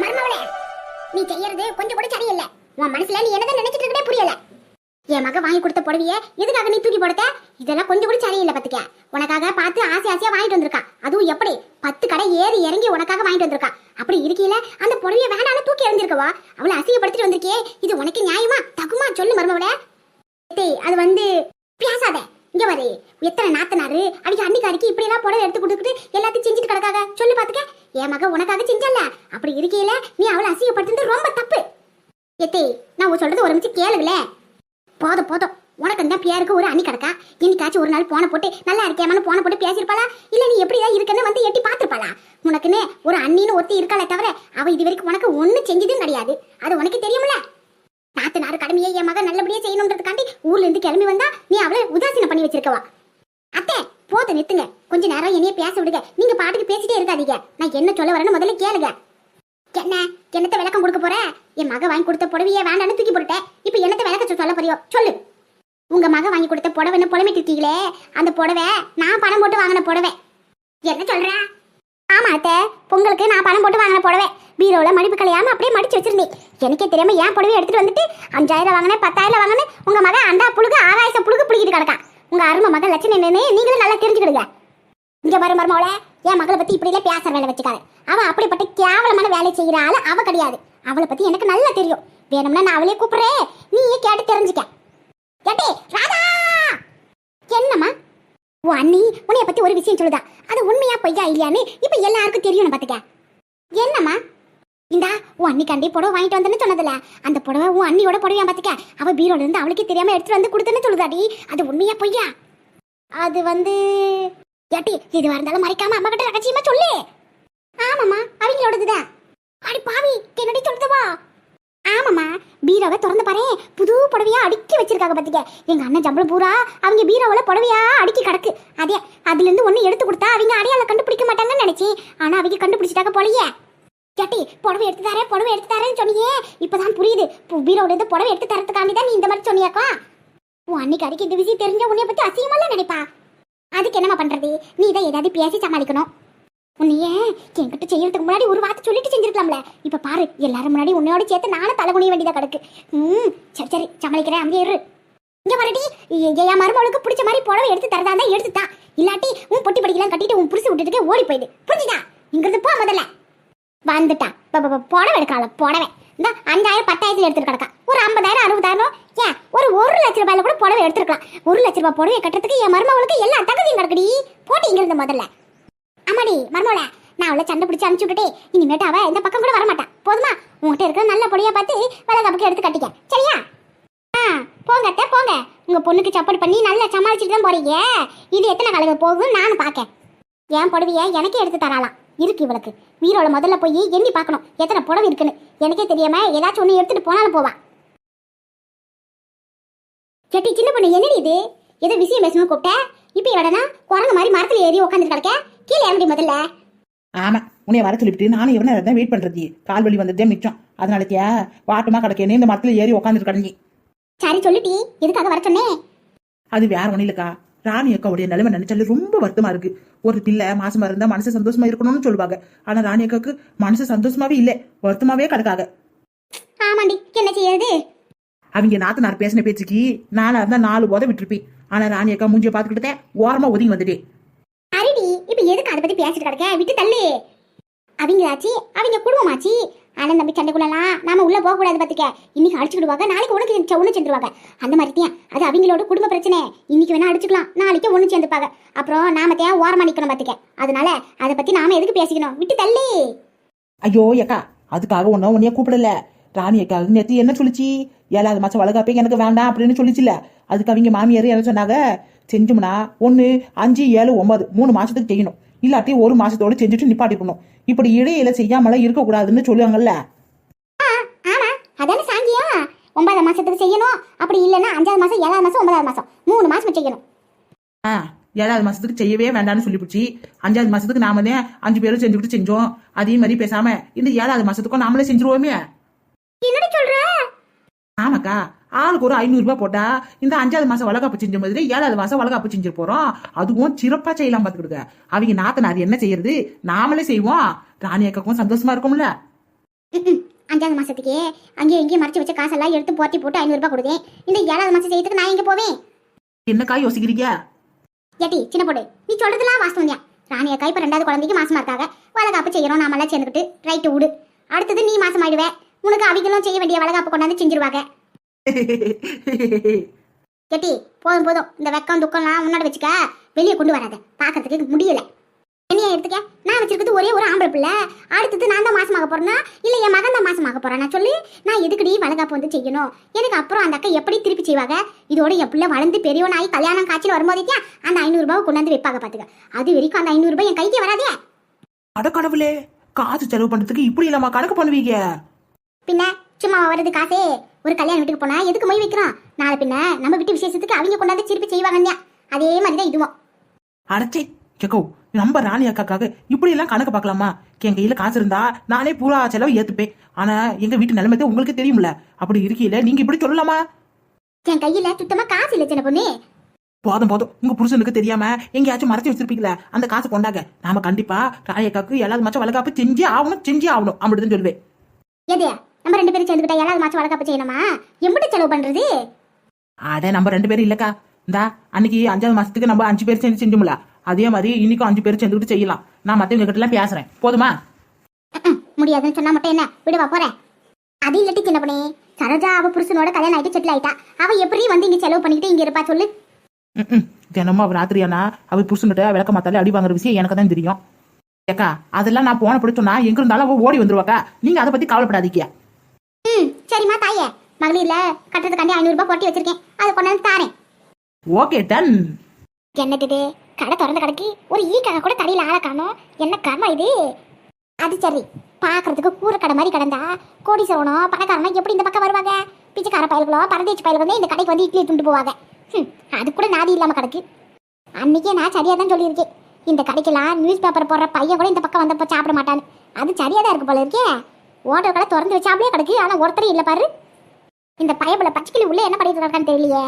மர்மவளே நீ செய்யறது கொஞ்சம் கூட சரியில்லை. உன் மனசுல நீ என்னதான் நினைச்சிட்டு இருக்கே புரியல. என் மக வாங்கி கொடுத்த புடவைய எதுக்காக நீ தூக்கி போடுத்த? இதெல்லாம் கொஞ்சம் கூட சரியில்லை பாத்துக்க. உனக்காக பார்த்து ஆசை ஆசையா வாங்கிட்டு வந்திருக்கா அதுவும் எப்படி? பத்து கடை ஏறி இறங்கி உனக்காக வாங்கிட்டு வந்திருக்கா அப்படி இருக்கையில அந்த புடவைய வேணாலும் தூக்கி எறிஞ்சிருக்கவா? அவளை அசிங்கப்படுத்திட்டு வந்திருக்கே இது உனக்கு நியாயமா? தகுமா? சொல்லு மர்மவளே. அது வந்து பேசாத. இங்க பாரு எத்தனை நாத்தனாரு? அடிக்க அன்னிக்காரிக்கு இப்படி எல்லாம் புடவை எடுத்து கொடுத்துட்டு எல்லாத்தையும் செஞ்சுட்டு கிடக்காக? சொல்லு பாத்துக்க. என் மக உனக்காக செஞ்சல அப்படி இருக்கையில நீ அவளை அசிங்கப்படுத்துறது ரொம்ப தப்பு. எத்தே நான் உன் சொல்றது ஒரு நிமிஷம் கேளுல போதும் போதும். உனக்கு இந்த பேருக்கு ஒரு அணி கிடக்கா? இன்னைக்காச்சும் ஒரு நாள் போன போட்டு நல்லா இருக்கேமான்னு போன போட்டு பேசியிருப்பாளா? இல்ல நீ எப்படிதான் இருக்குன்னு வந்து எட்டி பார்த்திருப்பாளா? உனக்குன்னு ஒரு அண்ணின்னு ஒருத்தி இருக்காளே தவிர அவ இது வரைக்கும் உனக்கு ஒண்ணும் செஞ்சதும் கிடையாது. அது உனக்கு தெரியும்ல? நாத்தனாரு கடமையை என் மகன் நல்லபடியா செய்யணுன்றதுக்காண்டி ஊர்ல இருந்து கிளம்பி வந்தா நீ அவளை உதாசீனம் பண்ணி வச்சிருக்கவா? அத்தை போத நித்துங்க கொஞ்ச நேரம் என்னைய பேச விடுங்க. நீங்க பாட்டுக்கு பேசிட்டே இருக்காதீங்க. நான் என்ன சொல்ல வரேன்னு முதல்ல கேளுங்க. என்ன? என்னத்த விளக்கம் கொடுக்க போற? என் மக வாங்கி கொடுத்த புடவையே வேண்டாம்னு தூக்கி போட்டுட்டேன். இப்ப என்னத்த விளக்க சொல்ல போறியோ? சொல்லு. உங்க மக வாங்கி கொடுத்த புடவைன்னு புலம்பிட்டு இருக்கீங்களே அந்த புடவை நான் பணம் போட்டு வாங்கின புடவை. என்ன சொல்றேன் ஆமா அத்தை பொங்கலுக்கு நான் பணம் போட்டு வாங்கின புடவை. பீரோவில் மடிப்பு கலையாம அப்படியே மடிச்சு வச்சிருந்தேன். எனக்கே தெரியாம ஏன் புடவை எடுத்துட்டு வந்துட்டு அஞ்சாயிரம் வாங்கினேன் பத்தாயிரம் வாங்கினேன். உங்க மகன் அண்டா புழுகு ஆகாயச புழுகு பிடிக்கிட்டு கிடக்கான். உங்க அருமை மகன் லட்சணம் என்னன்னு நீங்களும் நல்லா தெரிஞ்சுக்கிடுங்க. இங்க பாரு மருமவளே என் மகளை பத்தி இப்படி எல்லாம் பேசுற வேலை வச்சுக்காரு அவ அப்படிப்பட்ட கேவலமான வேலை செய்யற ஆளு அவ கிடையாது. அவளை பத்தி எனக்கு நல்லா தெரியும். வேணும்னா நான் அவளே கூப்பிடுறேன். நீயே கேட்டு தெரிஞ்சுக்க. கேட்டே ராதா! என்னம்மா? உன் அண்ணி உன்னைய பத்தி ஒரு விஷயம் சொல்லுதா? அது உண்மையா பொய்யா இல்லையான்னு இப்ப எல்லாருக்கும் தெரியணும் பாத்துக்க என்னம்மா? இந்தா உன் அண்ணி கண்டி புடவை வாங்கிட்டு வந்தேன்னு சொன்னதுல. அந்த புடவை உன் அண்ணியோட புடவையா பாத்துக்க அவ பீரோல இருந்து அவளுக்கு தெரியாம எடுத்துட்டு வந்து கொடுத்தேன்னு சொல்லுதாடி. அது உண்மையா பொய்யா? அது வந்து ஏட்டி இதுவா இருந்தாலும் மறைக்காம அம்மா கிட்ட ரகசியமா சொல்லு. ஆமாம்மா அவங்களோடதுதான். அடி பாவி என்னடி சொல்லுதவா ஆமாம்மா. பீரோவை திறந்து பாரு புது புடவையா அடுக்கி வச்சிருக்காங்க பார்த்துக்க எங்கள் அண்ணன் ஜம்பளம் பூரா அவங்க பீரோவில் புடவையா அடுக்கி கிடக்கு. அதே அதுலேருந்து ஒன்று எடுத்து கொடுத்தா அவங்க அடையாளம் கண்டுபிடிக்க மாட்டாங்கன்னு நினச்சி ஆனால் அவங்க கண்டுபிடிச்சிட்டாங்க போலயே. கேட்டி புடவை எடுத்து தரேன் புடவை எடுத்து தரேன்னு சொன்னியே. இப்போதான் புரியுது. பீரோவிலேருந்து இருந்து புடவை எடுத்து தரத்துக்காண்டி தான் நீ இந்த மாதிரி சொன்னியாக்கா. உன் அன்னைக்கு அடிக்க இந்த விஷயம் தெரிஞ்ச உன்னைய பத்தி அசிங்கமெல்லாம் நினைப்பா. அதுக்கு என்னம்மா பண்றது? நீ தான் ஏதாவது பேசி சமாளிக்கணும். உன்னையே என்கிட்ட செய்யறதுக்கு முன்னாடி ஒரு வார்த்தை சொல்லிட்டு செஞ்சிருக்கலாம்ல. இப்ப பாரு எல்லாரும் முன்னாடி உன்னையோட சேர்த்து நானும் தலை குனிய வேண்டியதா கிடக்கு. ம் சரி சரி சமாளிக்கிறேன் அங்கே இரு. இங்க வரடி என் மருமகளுக்கு பிடிச்ச மாதிரி புடவை எடுத்து தரதா இருந்தா எடுத்து இல்லாட்டி உன் பொட்டி படிக்கலாம் கட்டிட்டு உன் புரிசு விட்டுட்டு ஓடி போயிடு. புரிஞ்சுதா? இங்கிருந்து போ முதல்ல. வந்துட்டான். புடவை எடுக்கலாம் புடவை. இந்த அஞ்சாயிரம் பத்தாயிரத்துல எடுத்துட்டு கிடக்கா. ஒரு ஐம்பதாயிரம் அறுபதாயிரம்? ஏன் ஒரு ஒரு லட்ச ரூபாயில கூட புடவை எடுத்துருக்கலாம். ஒரு லட்ச ரூபாய் புடவை கட்டுறதுக்கு என் மருமகளுக்கு எல்லா தகுதியும் கிடக்குடி போட்டு இங்கிருந்து முதல்ல. அம்மாடி மருமவள நான் அவளை சண்டை பிடிச்சி அனுப்பிச்சு விட்டுட்டே இனிமேட்டு அவ இந்த பக்கம் கூட வரமாட்டா. போதுமா? உங்ககிட்ட இருக்கிற நல்ல பொடியா பார்த்து வளகாப்புக்கு எடுத்து கட்டிக்க. சரியா? ஆ போங்க அத்தை போங்க. உங்க பொண்ணுக்கு சப்போர்ட் பண்ணி நல்லா சமாளிச்சுட்டு தான் போறீங்க. இது எத்தனை காலங்கள் போகுதுன்னு நானும் பார்க்கேன். என் புடவைய எனக்கே எடுத்து தராலாம் இருக்கு இவளுக்கு. வீரோட முதல்ல போய் எண்ணி பார்க்கணும். எத்தனை புடவை இருக்குன்னு. எனக்கே தெரியாம ஏதாச்சும் ஒன்று எடுத்துட்டு போனாலும் போவா. செட்டி சின்ன பொண்ணு என்னடி இது? ஏதோ விஷயம் பேசணும்னு கூப்பிட்டேன் இப்போ இவடனா குரங்கு மாதிரி மரத்துல ஏறி உட்காந்துட்டு கிடக்க? கீழே இறங்கி முதல்ல. ஆமா உன்னைய வர சொல்லிவிட்டு நானும் எவ்வளோ நேரம் தான் வெயிட் பண்றது? கால் வலி வந்ததே மிச்சம். அதனாலத்தியா வாட்டமா கிடக்கேன்னு இந்த மரத்துல ஏறி உட்காந்துட்டு கிடங்கி சரி சொல்லிட்டி எதுக்காக வர சொன்னேன் அது வேற ஒன்றும் இல்லக்கா. ராணி அக்காவுடைய நிலைமை நினைச்சாலே ரொம்ப வருத்தமா இருக்கு. ஒரு பிள்ளை மாசமா இருந்தா மனசு சந்தோஷமா இருக்கணும்னு சொல்லுவாங்க. ஆனா ராணி அக்காவுக்கு மனசு சந்தோஷமாவே இல்லை வருத்தமாவே கிடக்காக ஆமாண்டி என்ன செய்யறது? அவங்க நாத்தனார் பேசின பேச்சுக்கு நானா இருந்தா நாலு உத விட்டுருப்பேன். ஆனா ராணி அக்கா மூஞ்சிய பாத்துக்கிட்டே ஓரமா ஒதுங்கி வந்துட்டேன் அரிடி இப்ப எதுக்கு அதை பத்தி பேசிட்டு கிடக்க? விட்டு தள்ளு. அவங்களாச்சு அவங்க குடும்பமாச்சு. அண்ணன் தம்பி சண்டைக்குள்ளலாம் நாம உள்ள போக கூடாது பாத்துக்க. இன்னைக்கு அடிச்சுக்கிடுவாங்க நாளைக்கு உனக்கு ஒண்ணு சேர்ந்துருவாங்க. அந்த மாதிரி தான் அது அவங்களோட குடும்ப பிரச்சனை. இன்னைக்கு வேணா அடிச்சுக்கலாம் நாளைக்கு ஒண்ணு சேர்ந்துப்பாங்க. அப்புறம் நாம தேன் ஓரமா நிக்கணும் பாத்துக்க. அதனால அதை பத்தி நாம எதுக்கு பேசிக்கணும்? விட்டு தள்ளு. ஐயோ அக்கா அதுக்காக ஒன்றும் உன்னைய கூப்பிடல. ராணி அக்கா நேற்று என்ன சொல்லிச்சு? ஏழாவது மாசம் வளகாப்பே எனக்கு வேண்டாம் அப்படின்னு சொல்லிச்சுல அதுக்கு அவங்க மாமியார் என்ன சொன்னாங்க? செஞ்சோம்னா ஒன்று அஞ்சு ஏழு ஒன்பது மூணு மாசத்துக்கு செய்யணும். இல்லாட்டி ஒரு மாசத்தோட செஞ்சுட்டு நிப்பாட்டிக்கணும் இப்படி இடையில செய்யாமலாம் இருக்கக்கூடாதுன்னு சொல்லுவாங்கல்ல. அதானே சாங்கியம் ஒன்பதாம் மாசத்துக்கு செய்யணும். அப்படி இல்லைன்னா அஞ்சாவது மாசம் ஏழாவது மாசம் ஒன்பதாவது மாசம். மூணு மாசம் செய்யணும். ஆ ஏழாவது மாசத்துக்கு செய்யவே வேண்டாம்னு சொல்லிவிடுச்சு அஞ்சாவது மாசத்துக்கு நாம தான் அஞ்சு பேரும் செஞ்சுக்கிட்டு செஞ்சோம். அதே மாதிரி பேசாம இந்த ஏழாவது மாசத்துக்கும் நாமளே செஞ்சுருவோமே. ஆமாக்கா ஆளுக்கு ஒரு ஐநூறு ரூபாய் போட்டா இந்த அஞ்சாவது மாசம் வளகாப்பு செஞ்ச மாதிரி ஏழாவது மாசம் வளகாப்பு செஞ்சு போறோம். அதுவும் சிறப்பா செய்யலாம் பாத்துக்கிடுங்க அவங்க நாத்தனார் என்ன செய்யறது? நாமளே செய்வோம். ராணி அக்காக்கும் சந்தோஷமா இருக்கும்ல. அஞ்சாவது மாசத்துக்கு அங்கேயும் இங்கேயும் மறைச்சு வச்ச காசெல்லாம் எடுத்து போட்டி போட்டு ஐநூறு ரூபாய் கொடுத்தேன் இந்த ஏழாவது மாசம் செய்யறதுக்கு நான் எங்க போவேன்? என்னக்கா யோசிக்கிறீங்க? ஏட்டி சின்ன பொண்ணு நீ சொல்றதுலாம் வாஸ்தவம் தான் ராணி அக்கா இப்ப ரெண்டாவது குழந்தைக்கு மாசமா இருக்காங்க. வளகாப்பு செய்யறோம் நாமெல்லாம் சேர்ந்துக்கிட்டு. ரைட்டு விடு. அடுத்தது நீ மாசம் ஆயிடுவ உனக்கு அவிகளும் செய்ய வேண்டிய வளகாப்பு கொண்டாந்து செஞ்சிருவாங்க. ஏட்டி போதும் போதும். இந்த வெக்கம் துக்கம்லாம் முன்னாடி வச்சுக்க. வெளியே கொண்டு வராத. பாக்கிறதுக்கு முடியல. என்னைய எடுத்துக்க? நான் வச்சிருக்கிறது ஒரே ஒரு ஆம்பளை பிள்ளை. அடுத்தது நான் தான் மாசமாக போறேன்னா இல்ல என் மகன் தான் மாசமாக போறானா? சொல்லு. நான் எதுக்குடி வளகாப்பு வந்து செய்யணும்? எனக்கு அப்புறம் அந்த அக்கா எப்படி திருப்பி செய்வாங்க? இதோட என் பிள்ளை வளர்ந்து பெரியவன் ஆகி கல்யாணம் காய்ச்சல் வரும்போதே அந்த ஐநூறு ரூபாய் கொண்டாந்து வைப்பாங்க பாத்துக்க. அது வரைக்கும் அந்த ஐநூறு ரூபாய் என் கைக்கு வராதே. அட கடவுளே காசு செலவு பண்றதுக்கு இப்படி இல்லாம கணக்கு பண்ணுவீங்க? பின்ன சும்மா வருது காசே? ஒரு கல்யாண வீட்டுக்கு போனா எதுக்கு மொய் வைக்கிறோம்? நாளை பின்ன நம்ம வீட்டு விசேஷத்துக்கு அவங்க கொண்டாந்து திருப்பி செய்வாங்க அதே மாதிரி தான் இதுவும் அடச்சே கேக்கோ நம்ம ராணி அக்காக்காக இப்படி எல்லாம் கணக்கு பார்க்கலாமா? என் கையில காசு இருந்தா நானே பூரா செலவு ஏத்துப்பேன். ஆனா எங்க வீட்டு நிலைமை உங்களுக்கு தெரியும்ல. அப்படி இருக்கையில நீங்க இப்படி சொல்லலாமா? என் கையில சுத்தமா காசு இல்லை சின்ன பொண்ணு. போதும் போதும். உங்க புருஷனுக்கு தெரியாம எங்கேயாச்சும் மறைச்சு வச்சிருப்பீங்களா அந்த காசு கொண்டாங்க. நாம கண்டிப்பா ராணி அக்காக்கு எல்லாரும் மச்சம் வளகாப்பு செஞ்சே ஆகணும் செஞ்சே ஆகணும். அப்படிதான் சொல்லுவேன். நம்ம ரெண்டு பேரும் சேர்ந்துக்கிட்டா ஏழாவது மாசம் வளர்க்காப்பு செய்யணுமா? எம்பிட்டு செலவு பண்றது? அட நம்ம ரெண்டு பேரும் இல்லக்கா. இந்தா அன்னைக்கு அஞ்சாவது மாசத்துக்கு நம்ம அஞ்சு பேர் சேர்ந்து செஞ்சோம்ல. அதே மாதிரி இன்னைக்கும் அஞ்சு பேர் சேர்ந்துக்கிட்டு செய்யலாம். நான் மத்தவங்க கிட்ட எல்லாம் பேசுறேன். போதுமா. முடியாதுன்னு சொன்னா மட்டும் என்ன? விடுவா போறேன். அது இல்லட்டி சின்ன பொண்ணு? சரோஜா அவ புருஷனோட கல்யாணம் ஆயிட்டு செட்டில் ஆயிட்டா. அவ எப்படி வந்து இங்க செலவு பண்ணிக்கிட்டு இங்க இருப்பா சொல்லு. ம்ம். தினமும் அவ ராத்திரியானா அவ புருஷன்கிட்ட விளக்க மாத்தாலே அடி வாங்குற விஷயம் எனக்கு தான் தெரியும். ஏக்கா அதெல்லாம் நான் போன பிடிச்சோன்னா எங்க இருந்தாலும் அவ ஓடி வந்துருவாக்கா. நீங்க அதை பத்தி கவலைப்படாதீங்க. ம் சரிம்மா தாயே. மகளிர்ல கட்டுறதுக்காண்டி ஐநூறு ரூபாய் போட்டி வச்சிருக்கேன். அதை கொண்டாந்து தாரேன். Okay done. என்னது கடை திறந்த கடைக்கு. ஒரு ஈக்காக கூட கடையில் ஆளை காணோம். என்ன கர்மா இது? அது சரி. பார்க்கறதுக்கு கூரை கடை மாதிரி கிடந்தா கோடீஸ்வரனோ பணக்காரனோ எப்படி இந்த பக்கம் வருவாங்க? பிச்சைக்கார பயல்களோ பரதேசி பயல்களோ இந்த கடைக்கு வந்து இட்லி துண்டு போவாங்க. அது கூட நாதி இல்லாம கிடக்கு. அன்னைக்கே நான் சரியா தான் சொல்லியிருக்கேன். இந்த கடைக்கெல்லாம் நியூஸ் பேப்பர் போடுற பையன் கூட இந்த பக்கம் வந்தப்போ சாப்பிட மாட்டான்னு. அது சரியா தான் இருக்கு போல இருக்கே. ஓட்டர் கடை திறந்து வச்சாப்லயே கிடக்கு. ஆனால் ஒருத்தரும் இல்லை பாரு. இந்த பயபுல பச்சைக்கிளி உள்ள என்ன பண்ணிட்டு இருக்கான்னு தெரியலையே.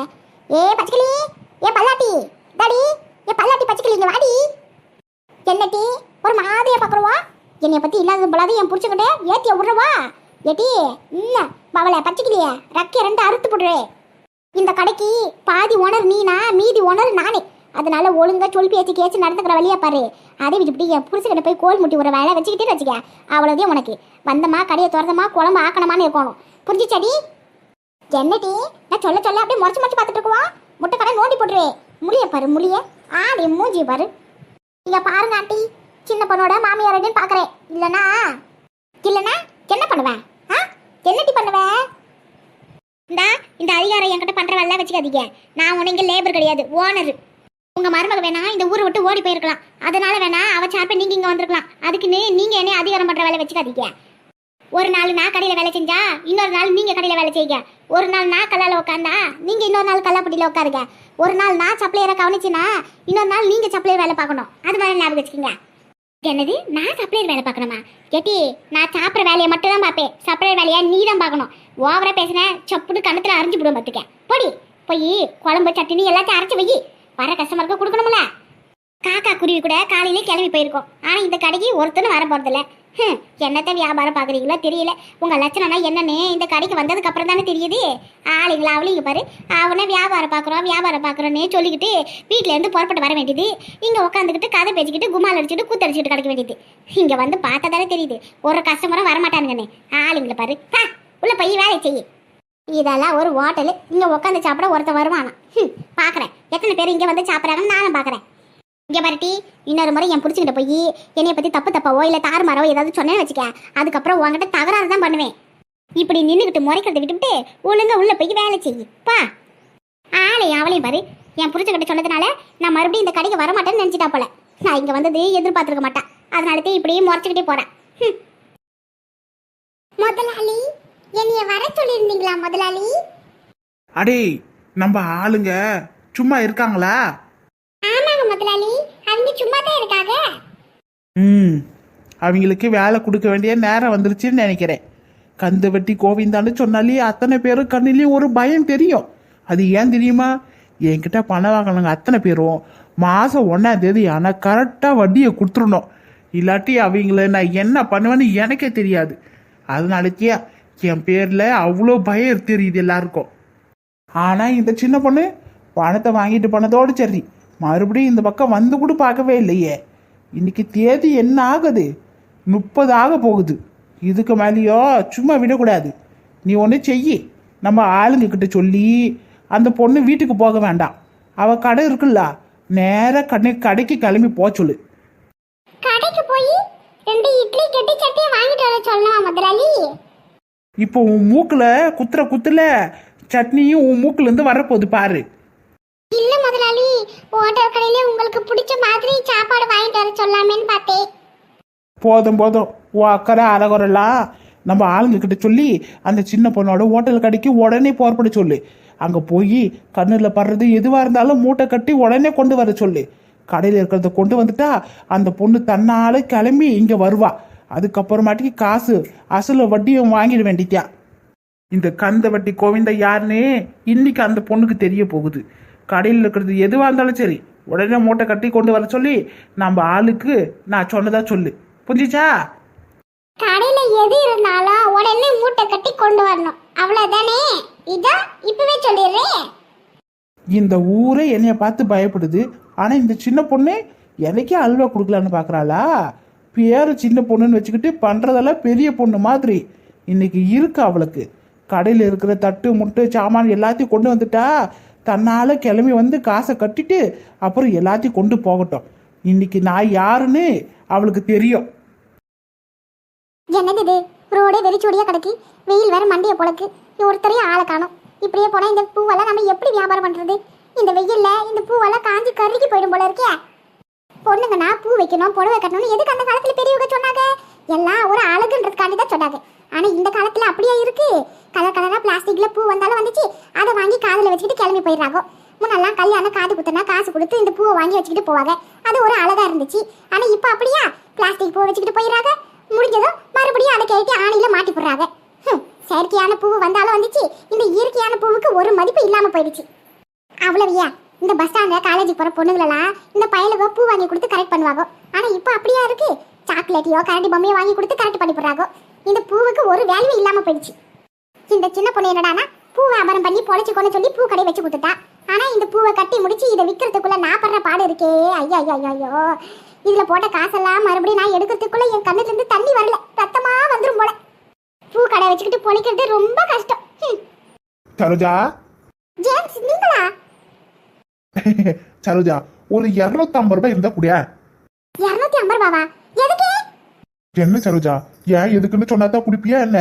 ஏ பச்சைக்கிளி ஏ பல்லாட்டி. டாடி ஏ பல்லாட்டி பச்சைக்கிளிங்க வாடி. என்னட்டி ஒரு மாதிரியை பார்க்குறவா என்னை பத்தி இல்லாத போலாது என் பிடிச்சிக்கிட்டே ஏத்திய விடுறவா? ஏட்டி இல்லை பவளை பச்சைக்கிளிய? ரக்க ரெண்டு அறுத்து போடுறே. இந்த கடைக்கு பாதி ஓனர் நீனா மீதி ஓனர் நானே. அதனால ஒழுங்கா சொல் பேச்சு கேச்சு நடந்துக்கிற வழியா பாரு. அதே விட்டுவிட்டு என் புருஷன் போய் கோல் முட்டி விடுற வேலை வச்சுக்கிட்டே வச்சுக்க. அவ்வளோதான் உனக்கு. வந்தமா கடையை திறந்தமா குழம்பு ஆக்கணுமான்னு இருக்கணும். புரிஞ்சுச்சடி என்னடி நான் சொல்ல சொல்ல அப்படியே முறைச்சு முறைச்சு பார்த்துட்டு இருக்குவா? முட்டை கடை நோண்டி போட்டுரு. முடிய பாரு முடிய ஆடி மூஞ்சி பாரு. இங்க பாருங்க ஆண்டி. சின்ன பொண்ணோட மாமியாரடின்னு பார்க்குறேன் இல்லைனா? இல்லைனா? என்ன பண்ணுவேன் ஆ? என்னடி பண்ணுவேன் இந்தா இந்த அதிகாரம் என்கிட்ட பண்ணுற வேலை வச்சுக்காதீங்க. நான் உனக்கு லேபர் கிடையாது ஓனர் உங்க மருமக வேணா இந்த ஊரை விட்டு ஓடி போயிருக்கலாம். அதனால வேணா அவ சார்பை நீங்க இங்க வந்திருக்கலாம். அதுக்குன்னு நீங்க என்ன அதிகாரம் பண்ற வேலை வச்சுக்காதீங்க. ஒரு நாள் நான் கடையில் வேலை செஞ்சா இன்னொரு நாள் நீங்க கடையில் வேலை செய்யுங்க. ஒரு நாள் நான் கல்லால உட்காந்தா நீங்க இன்னொரு நாள் கல்லாப்பட்டியில உட்காருங்க ஒரு நாள் நான் சப்ளையரை கவனிச்சுனா இன்னொரு நாள் நீங்க சப்ளையர் வேலை பார்க்கணும். அது மாதிரி ஞாபகம் வச்சுக்கோங்க. என்னது? நான் சப்ளையர் வேலை பார்க்கணுமா? கேட்டி நான் சாப்பிட்ற வேலையை மட்டும் தான் பார்ப்பேன். சப்ளையர் வேலையை நீ தான் பார்க்கணும். ஓவரா பேசுனேன் சப்புன்னு கணத்துல அரைஞ்சு விடுவோம் பார்த்துக்க. போடி போய் குழம்பு சட்னி எல்லாத்தையும் அரைச்சி வை வர கஸ்டமருக்கு கொடுக்கணும்ல? காக்கா குருவி கூட காலையிலே கிளம்பி போயிருக்கோம். ஆனா இந்த கடைக்கு ஒருத்தனும் வர போறதில்ல. ஹம், என்னத்த வியாபாரம் பாக்குறீங்களோ தெரியல. உங்க லட்சணம்னா என்னன்னு இந்த கடைக்கு வந்ததுக்கு அப்புறம் தானே தெரியுது. ஆளுங்களா அவளுங்க பாரு. அவனை வியாபாரம் பாக்குறோம் வியாபாரம் பார்க்குறோன்னே சொல்லிக்கிட்டு வீட்டிலேருந்து இருந்து புறப்பட்டு வர வேண்டியது. இங்க உட்காந்துக்கிட்டு கதை பேசிக்கிட்டு குமால் அடிச்சுட்டு கூத்தடிச்சுட்டு கிடக்க வேண்டியது. இங்க வந்து பார்த்ததாலே தெரியுது. ஒரு கஸ்டமரும் வரமாட்டானுங்கண்ணே ஆளுங்களை பாரு. ஹா, உள்ள போய் வேலை செய்யு இதெல்லாம் ஒரு ஹோட்டலு. இங்க உட்காந்து சாப்பிட ஒருத்தன் வருவானா ம் பாக்குறேன். எத்தனை பேர் இங்க வந்து சாப்பிட்றாங்கன்னு நானும் பாக்குறேன் இங்க பாருட்டி இன்னொரு முறை என் பிடிச்சிக்கிட்ட போய் என்னைய பத்தி தப்பு தப்பாவோ இல்ல தாறுமாறோ ஏதாவது சொன்னேன்னு வச்சுக்க அதுக்கப்புறம் உன்கிட்ட தகராறு தான் பண்ணுவேன். இப்படி நின்றுக்கிட்டு முறைக்கிறத விட்டுவிட்டு ஒழுங்கா உள்ள போய் வேலை செய்யு பா. ஆளையும் அவளையும் பாரு. என் புரிச்சுக்கிட்ட சொன்னதுனால நான் மறுபடியும் இந்த கடைக்கு வரமாட்டேன்னு நினைச்சிட்டா போல. நான் இங்க வந்தது எதிர்பார்த்திருக்க மாட்டேன் அதனால தான் இப்படியே முறைச்சுக்கிட்டே போறேன் ஹம். முதலாளி என்னைய வர சொல்லியிருந்தீங்களா முதலாளி? அடே நம்ம ஆளுங்க. சும்மா இருக்காங்களா? ஆமாங்க முதலாளி. அவங்க சும்மா தான் இருக்காங்க. ம். அவங்களுக்கு வேலை கொடுக்க வேண்டிய நேரம் வந்துருச்சுன்னு நினைக்கிறேன். கந்து வெட்டி கோவிந்தான்னு சொன்னாலே அத்தனை பேரும் கண்ணிலையும் ஒரு பயம் தெரியும். அது ஏன் தெரியுமா? என்கிட்ட பணம் வாங்கினாங்க அத்தனை பேரும் மாதம் ஒன்றாம் தேதி ஆனால் கரெக்டாக வட்டியை கொடுத்துடணும். இல்லாட்டி அவங்கள நான் என்ன பண்ணுவேன்னு எனக்கே தெரியாது. அதனாலக்கே என் பேர்ல அவ்வளோ பயம் தெரியுது எல்லாருக்கும். ஆனா இந்த சின்ன பொண்ணு பணத்தை வாங்கிட்டு போனதோடு சரி. மறுபடியும் இந்த பக்கம் வந்து கூட பார்க்கவே இல்லையே. இன்னைக்கு தேதி என்ன ஆகுது? முப்பது ஆக போகுது. இதுக்கு மேலேயோ சும்மா விடக்கூடாது. நீ ஒன்று செய் நம்ம ஆளுங்க கிட்ட சொல்லி அந்த பொண்ணு வீட்டுக்கு போக வேண்டாம். அவ கடை இருக்குல்ல நேராக கடை கடைக்கு கிளம்பி போக சொல்லு. கடைக்கு போய் ரெண்டு இட்லி கெட்டி சட்டியை வாங்கிட்டு வர சொல்லணும் முதலாளி? இப்போ உன் மூக்குல குத்துற குத்துல சட்னியும் உன் மூக்குல இருந்து வரப்போகுது பாரு. முதலாளி ஹோட்டல் கடையில உங்களுக்கு பிடிச்ச மாதிரி சாப்பாடு வாங்கிட்டு வர சொல்லாமேன்னு பார்த்தேன். போதும் போதும். ஓ அக்கறை அழகுறலாம் நம்ம ஆளுங்க கிட்ட சொல்லி அந்த சின்ன பொண்ணோட ஹோட்டல் கடைக்கு உடனே புறப்பட சொல்லு. அங்க போய் கண்ணில் படுறது எதுவாக இருந்தாலும் மூட்டை கட்டி உடனே கொண்டு வர சொல்லு. கடையில் இருக்கிறத கொண்டு வந்துட்டா அந்த பொண்ணு தன்னால கிளம்பி இங்க வருவா. அதுக்கப்புறமாட்டிக்கு காசு அசல வட்டியும் வாங்கிட வேண்டித்யா இந்த கந்த வட்டி கோவிந்தா யாருன்னு இன்னைக்கு அந்த பொண்ணுக்கு தெரிய போகுது. கடையில் இருக்கிறது எதுவாக இருந்தாலும் சரி உடனே மூட்டை கட்டி கொண்டு வர சொல்லி நம்ம ஆளுக்கு நான் சொன்னதா சொல்லு. புரிஞ்சிச்சா? கடையில எது இருந்தாலும் உடனே மூட்டை கட்டி கொண்டு வரணும். அவ்வளவுதானே? இதான் இப்பவே சொல்லிடுறேன். இந்த ஊரே என்னைய பார்த்து பயப்படுது. ஆனா இந்த சின்ன பொண்ணு எனக்கே அல்வா கொடுக்கலான்னு பார்க்கறாளா பேரு சின்ன பொண்ணுன்னு வச்சுக்கிட்டு பண்றதெல்லாம் பெரிய பொண்ணு மாதிரி. இன்னைக்கு இருக்கு அவளுக்கு. கடையில் இருக்கிற தட்டு முட்டு சாமான் எல்லாத்தையும் கொண்டு வந்துட்டா தன்னால் கிளம்பி வந்து காசை கட்டிட்டு அப்புறம் எல்லாத்தையும் கொண்டு போகட்டும். இன்னைக்கு நான் யாருன்னு அவளுக்கு தெரியும். என்னது இது? ரோடே வெறிச்சோடியா கிடக்கு. வெயில் வேற மண்டிய பொழக்கு ஒருத்தரையும் ஆளை காணும். இப்படியே போனா இந்த பூவெல்லாம் நம்ம எப்படி வியாபாரம் பண்றது? இந்த வெயில்ல இந்த பூவெல்லாம் காஞ்சி கருகி போயிடும் போல இருக்கே. பொண்ணுங்கன்னா பூ வைக்கணும் புடவை கட்டணும்னு எதுக்கு அந்த காலத்துல பெரியவங்க சொன்னாங்க? எல்லாம் ஒரு அழகுன்றதுக்காண்டி தான் சொன்னாங்க. ஆனா இந்த காலத்துல அப்படியே இருக்கு? கலர் கலராக பிளாஸ்டிக்கில் பூ வந்தாலும் வந்துச்சு. அதை வாங்கி காதில் வச்சுக்கிட்டு கிளம்பி போயிடுறாங்க. முன்னெல்லாம் கல்யாணம் காது குத்துனா காசு கொடுத்து இந்த பூவை வாங்கி வச்சுக்கிட்டு போவாங்க. அது ஒரு அழகா இருந்துச்சு. ஆனால் இப்போ அப்படியா? பிளாஸ்டிக் பூ வச்சுக்கிட்டு போயிடுறாங்க. முடிஞ்சதும் மறுபடியும் அதை கேட்டு ஆணையில் மாட்டி போடுறாங்க. செயற்கையான பூ வந்தாலும் வந்துச்சு. இந்த இயற்கையான பூவுக்கு ஒரு மதிப்பு இல்லாமல் போயிடுச்சு. அவ்வளவுயா? இந்த பஸ் ஸ்டாண்டில் காலேஜ் போகிற பொண்ணுங்களெல்லாம் இந்த பயலுக்கு பூ வாங்கி கொடுத்து கரெக்ட் பண்ணுவாங்க. ஆனால் இப்போ அப்படியா இருக்குது சாக்லேட்டையோ கரண்டி பொம்மையோ வாங்கி கொடுத்து கரெக்ட் பண்ணி போடுறாங்க. இந்த பூவுக்கு ஒரு வேல்யூ இல்லாமல் போயிடுச்சு. இந்த சின்ன பொண்ணு என்னடானா பூ வியாபாரம் பண்ணி பொழைச்சுக்கோன்னு சொல்லி பூ கடை வச்சு கொடுத்துட்டா. ஆனா இந்த பூவை கட்டி முடிச்சு இதை விற்கிறதுக்குள்ள நான் படுற பாடு இருக்கே. ஐயா ஐயா ஐயா இதுல போட்ட காசெல்லாம் மறுபடியும் நான் எடுக்கிறதுக்குள்ள என் கண்ணுல இருந்து தண்ணி வரல. ரத்தமா வந்துரும் போல. பூ கடை வச்சுக்கிட்டு பொழைக்கிறது ரொம்ப கஷ்டம். சரோஜா? ஜேம்ஸ் நீங்களா? சரோஜா ஒரு இரநூத்தம்பது ரூபாய் இருந்தா கூடிய? இருநூத்தி ஐம்பது ரூபாவா? எதுக்கு? என்ன சரோஜா? ஏன் எதுக்குன்னு சொன்னாதான் குடிப்பியா என்ன?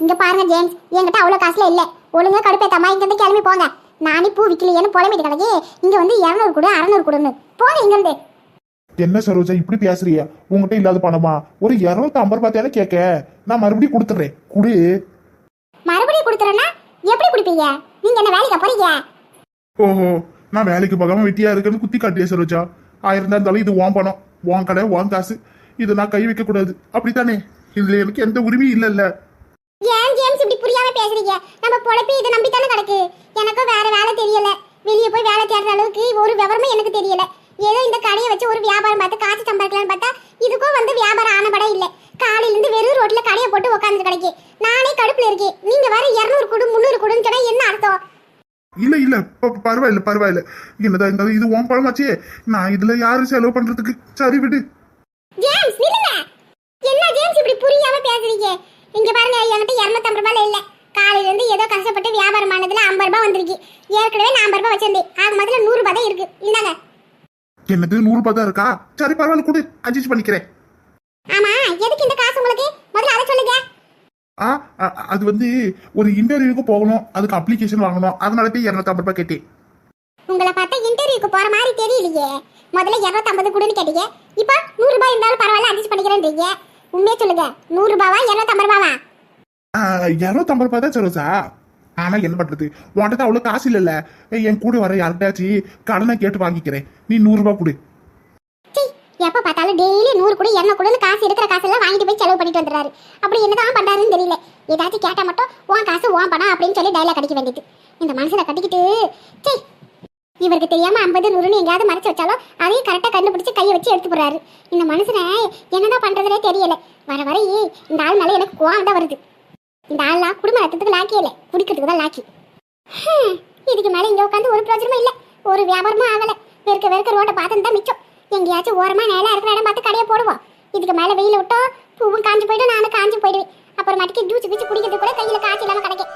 இங்க பாருங்க ஜேம்ஸ். என்கிட்ட அவ்வளவு காசுல இல்ல. ஒழுங்கா கடுப்பேத்தாமா இங்க இருந்து கிளம்பி போங்க. நானே பூ விக்கலையேன்னு புலம்பிட்டு கிடக்கு. இங்க வந்து இருநூறு கொடு அறநூறு கொடுன்னு. போங்க இங்க இருந்து என்ன சரோஜா இப்படி பேசுறிய? உங்ககிட்ட இல்லாத பணமா? ஒரு இரநூத்தி ஐம்பது ரூபாய் தானே கேட்க? நான் மறுபடியும் கொடுத்துட்றேன். குடு. மறுபடியும் கொடுத்துறேன்னா எப்படி குடிப்பீங்க? நீங்க என்ன வேலைக்கு போறீங்க? ஓஹோ நான் வேலைக்கு போகாம வெட்டியா இருக்கேன்னு குத்தி காட்டியா சரோஜா. ஆயிரம் இருந்தாலும் இது உன் பணம். உன் கடை உன் காசு. இதை நான் கை வைக்க கூடாது அப்படித்தானே? இதுல எனக்கு எந்த உரிமையும் இல்லைல்ல. இப்படி புரியாம பேசுறீங்க? நம்ம பொழப்பு இதை நம்பி தானே கிடக்கு? எனக்கும் வேற வேலை தெரியல. வெளியே போய் வேலை தேடுற அளவுக்கு ஒரு விவரமும் எனக்கு தெரியல. ஏதோ இந்த கடையை வச்சு ஒரு வியாபாரம் பார்த்து காசு சம்பாதிக்கலாம்னு பார்த்தா இதுக்கும் வந்து வியாபாரம் ஆனபட இல்ல. காலையில இருந்து வெறும் ரோட்ல கடையை போட்டு உட்காந்து கிடக்கு. நானே கடுப்புல இருக்கேன். நீங்க வேற இருநூறு கொடு முந்நூறு கொடுன்னு சொன்னா என்ன அர்த்தம்? இல்ல இல்ல. பரவாயில்ல பரவாயில்ல. என்னதான் இருந்தாலும் இது உன் பழமாச்சே. நான் இதுல யாரு செலவு பண்றதுக்கு? சரி விடு. ஜேம்ஸ் நில்லுங்க. என்ன ஜேம்ஸ் இப்படி புரியாம பேசுறீங்க? இங்க பாருங்க என்கிட்ட இருநூத்தம்பது ரூபாய் இல்ல. காலையில இருந்து ஏதோ கஷ்டப்பட்டு வியாபாரம் ஆனதுல ஐம்பது ரூபாய் வந்திருக்கு. ஏற்கனவே நான் ஐம்பது ரூபாய் வச்சிருந்தேன். ஆக முதல்ல நூறு ரூபாய் தான் இருக்கு. இந்தாங்க. என்னது நூறு ரூபாய் தான் இருக்கா? சரி பரவாயில்ல கொடு. அட்ஜஸ்ட் பண்ணிக்கிறேன். ஆமா எதுக்கு இந்த காசு உங்களுக்கு? முதல்ல அதை சொல்லுங்க. ஆ அது வந்து ஒரு இன்டர்வியூக்கு போகணும். அதுக்கு அப்ளிகேஷன் வாங்கணும். அதனால தான் இரநூத்தம்பது ரூபாய் கேட்டேன். உங்களை பார்த்தா இன்டர்வியூக்கு போற மாதிரி தெரியலையே. முதல்ல இருநூத்தம்பது கொடுன்னு கேட்டீங்க. இப்போ நூறு ரூபாய் இருந்தாலும் பரவாயில்ல அட்ஜஸ்ட் பண்ணிக்கிறேன்றீங்க. உண்மையே சொல்லுங்க. நூறு ரூபாவா இருநூத்தம்பது ரூபாவா? இரநூத்தம்பது ரூபாய் தான் சரோசா ஆனா என்ன பண்றது? உன்கிட்ட அவ்வளவு காசு இல்லைல்ல. என் கூட வர யார்கிட்டயாச்சும் கடனை கேட்டு வாங்கிக்கிறேன். நீ நூறு ரூபாய் கொடு. எப்ப பார்த்தாலும் டெய்லி நூறு கூட என்ன கூட காசு இருக்கிற காசெல்லாம் வாங்கிட்டு போய் செலவு பண்ணிட்டு வந்துடுறாரு. அப்படி என்னதான் பண்றாருன்னு தெரியல. ஏதாச்சும் கேட்டா மட்டும் உன் காசு உன் பணம் அப்படின்னு சொல்லி டைலாக் அடிக்க வேண்டியது. இந்த மனசுல கட்டிக்கிட்டு சீ இவருக்கு தெரியாம ஐம்பது நூறுன்னு எங்கேயாவது மறைச்சு வச்சாலும் அதையும் கரெக்டாக கண்டுபிடிச்சி கையை வச்சு எடுத்து போறாரு இந்த மனுஷனை என்னதான் பண்றதுனே தெரியல. வர வர ஏய், இந்த ஆள் மேலே எனக்கு கோவம் தான் வருது. இந்த ஆள்லாம் குடும்ப ரத்தத்துக்கு லாக்கி இல்லை. குடிக்கிறதுக்கு தான் லாக்கி. ஹம், இதுக்கு மேலே இங்க உட்காந்து ஒரு பிரயோஜனமும் இல்ல. ஒரு வியாபாரமும் ஆகலை. வெறுக்க வெறுக்க ரோட்டை பார்த்து தான் மிச்சம். எங்கேயாச்சும் ஓரமா நேரம் இருக்கிற இடம் பார்த்து கடையை போடுவோம். இதுக்கு மேல வெயில விட்டோம் பூவும் காஞ்சு போயிடும் நானும் காஞ்சு போயிடுவேன். அப்புறம் மட்டுக்கு ஜூஸ் பிச்சு குடிக்கிறது கூட கையில் காய்ச்சி இல்லாமல் கிடைக்கும்